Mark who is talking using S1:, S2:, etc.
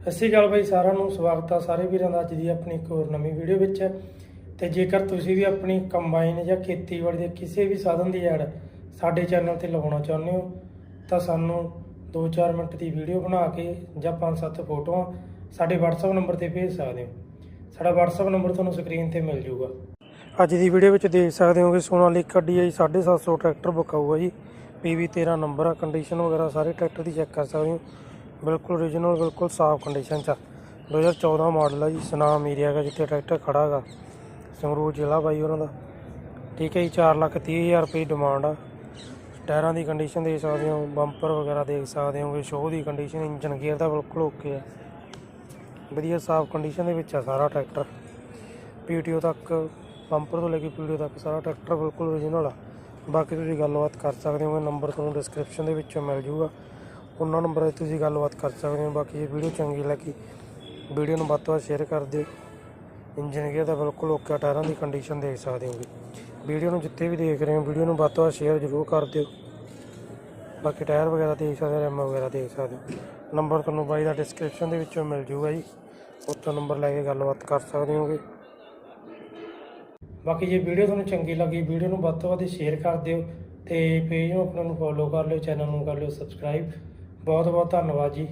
S1: ਸਤਿ ਸ਼੍ਰੀ ਅਕਾਲ ਬਾਈ, ਸਾਰਿਆਂ ਨੂੰ ਸਵਾਗਤ ਆ ਸਾਰੇ ਵੀਰਾਂ ਦਾ ਅੱਜ ਦੀ ਆਪਣੀ ਇੱਕ ਹੋਰ ਨਵੀਂ ਵੀਡੀਓ ਵਿੱਚ। ਤੇ ਜੇਕਰ ਤੁਸੀਂ ਵੀ ਆਪਣੀ ਕੰਬਾਈਨ ਜਾਂ ਖੇਤੀਬਾੜੀ ਦੇ ਕਿਸੇ ਵੀ ਸਾਧਨ ਦੀ ਐਡ ਸਾਡੇ ਚੈਨਲ ਤੇ ਲਗਾਉਣਾ ਚਾਹੁੰਦੇ ਹੋ, ਤਾਂ ਸਾਨੂੰ 2-4 ਮਿੰਟ ਦੀ ਵੀਡੀਓ ਬਣਾ ਕੇ ਜਾਂ 5-7 ਫੋਟੋਆਂ ਸਾਡੇ WhatsApp ਨੰਬਰ ਤੇ ਭੇਜ ਸਕਦੇ ਹੋ। ਸਾਡਾ WhatsApp ਨੰਬਰ ਤੁਹਾਨੂੰ ਸਕਰੀਨ ਤੇ ਮਿਲ ਜਾਊਗਾ। ਅੱਜ ਦੀ ਵੀਡੀਓ ਵਿੱਚ ਦੇਖ ਸਕਦੇ ਹੋ ਕਿ ਸੋਨਾਲੀਕਾ DI 750 ਟਰੈਕਟਰ ਬੁੱਕ ਆਊਗਾ ਜੀ। PV 13 ਨੰਬਰ ਆ ਕੰਡੀਸ਼ਨ ਵਗੈਰਾ ਸਾਰੇ ਟਰੈਕਟਰ ਦੀ ਚੈੱਕ ਕਰ ਸਕਦੇ ਹੋ। ਬਿਲਕੁਲ ਓਰੀਜਨਲ ਬਿਲਕੁਲ ਸਾਫ਼ ਕੰਡੀਸ਼ਨ 'ਚ ਆ। 2014 ਮਾਡਲ ਆ ਜੀ, ਸੁਨਾਮ ਏਰੀਆ ਦਾ ਜਿੱਥੇ ਟਰੈਕਟਰ ਖੜਾ ਹੈਗਾ। ਸੰਗਰੂਰ ਜ਼ਿਲ੍ਹਾ ਬਾਈ ਉਹਨਾਂ ਦਾ। ਠੀਕ ਹੈ ਜੀ 4 ਲੱਖ ਤੀਹ ਹਜ਼ਾਰ ਰੁਪਏ ਡਿਮਾਂਡ ਆ। ਟਾਇਰਾਂ ਦੀ ਕੰਡੀਸ਼ਨ ਦੇਖ ਸਕਦੇ ਹੋ ਬੰਪਰ ਵਗੈਰਾ ਦੇਖ ਸਕਦੇ ਹੋਗੇ ਸ਼ੋਅ ਦੀ ਕੰਡੀਸ਼ਨ ਇੰਜਨ ਗੇਅਰ ਦਾ ਬਿਲਕੁਲ ਓਕੇ ਆ। ਵਧੀਆ ਸਾਫ਼ ਕੰਡੀਸ਼ਨ ਦੇ ਵਿੱਚ ਆ ਸਾਰਾ ਟਰੈਕਟਰ ਪੀਟੀਓ ਤੱਕ ਬੰਪਰ ਤੋਂ ਲੈ ਕੇ ਪੀਟੀਓ ਤੱਕ ਸਾਰਾ ਟਰੈਕਟਰ ਬਿਲਕੁਲ ਓਰੀਜਨਲ ਆ। ਬਾਕੀ ਤੁਸੀਂ ਗੱਲਬਾਤ ਕਰ ਸਕਦੇ ਹੋ ਨੰਬਰ ਤੁਹਾਨੂੰ ਡਿਸਕ੍ਰਿਪਸ਼ਨ ਦੇ ਵਿੱਚੋਂ ਮਿਲ ਜੂਗਾ। ਉਹਨਾਂ ਨੰਬਰਾਂ 'ਤੇ ਤੁਸੀਂ ਗੱਲਬਾਤ ਕਰ ਸਕਦੇ ਹੋ। ਬਾਕੀ ਇਹ ਵੀਡੀਓ ਚੰਗੀ ਲੱਗੀ, ਵੀਡੀਓ ਨੂੰ ਵੱਧ ਤੋਂ ਵੱਧ ਸ਼ੇਅਰ ਕਰ ਦਿਓ। ਇੰਜਨ ਗੇਅਰ ਦਾ ਬਿਲਕੁਲ ਓਕੇ ਟਾਇਰਾਂ ਦੀ ਕੰਡੀਸ਼ਨ ਦੇਖ ਸਕਦੇ ਹੋਗੇ ਵੀਡੀਓ ਨੂੰ ਜਿੱਥੇ ਵੀ ਦੇਖ ਰਹੇ ਹੋ, ਵੀਡੀਓ ਨੂੰ ਵੱਧ ਤੋਂ ਵੱਧ ਸ਼ੇਅਰ ਜ਼ਰੂਰ ਕਰ ਦਿਓ। ਬਾਕੀ ਟਾਇਰ ਵਗੈਰਾ ਦੇਖ ਸਕਦੇ ਹੋ ਰੈਮ ਵਗੈਰਾ ਦੇਖ ਸਕਦੇ ਹੋ। ਨੰਬਰ ਤੁਹਾਨੂੰ ਬਾਈ ਦਾ ਡਿਸਕ੍ਰਿਪਸ਼ਨ ਦੇ ਵਿੱਚੋਂ ਮਿਲ ਜੂਗਾ ਜੀ। ਉੱਥੋਂ ਨੰਬਰ ਲੈ ਕੇ ਗੱਲਬਾਤ ਕਰ ਸਕਦੇ ਹੋਗੇ। ਬਾਕੀ ਜੇ ਵੀਡੀਓ ਤੁਹਾਨੂੰ ਚੰਗੀ ਲੱਗੀ, ਵੀਡੀਓ ਨੂੰ ਵੱਧ ਤੋਂ ਵੱਧ ਸ਼ੇਅਰ ਕਰ ਦਿਓ ਤੇ ਪੇਜ ਨੂੰ ਆਪਣਾ ਨੂੰ ਫੋਲੋ ਕਰ ਲਿਓ ਚੈਨਲ ਨੂੰ ਕਰ ਲਿਓ ਸਬਸਕ੍ਰਾਈਬ ਬਹੁਤ ਬਹੁਤ ਧੰਨਵਾਦ ਜੀ।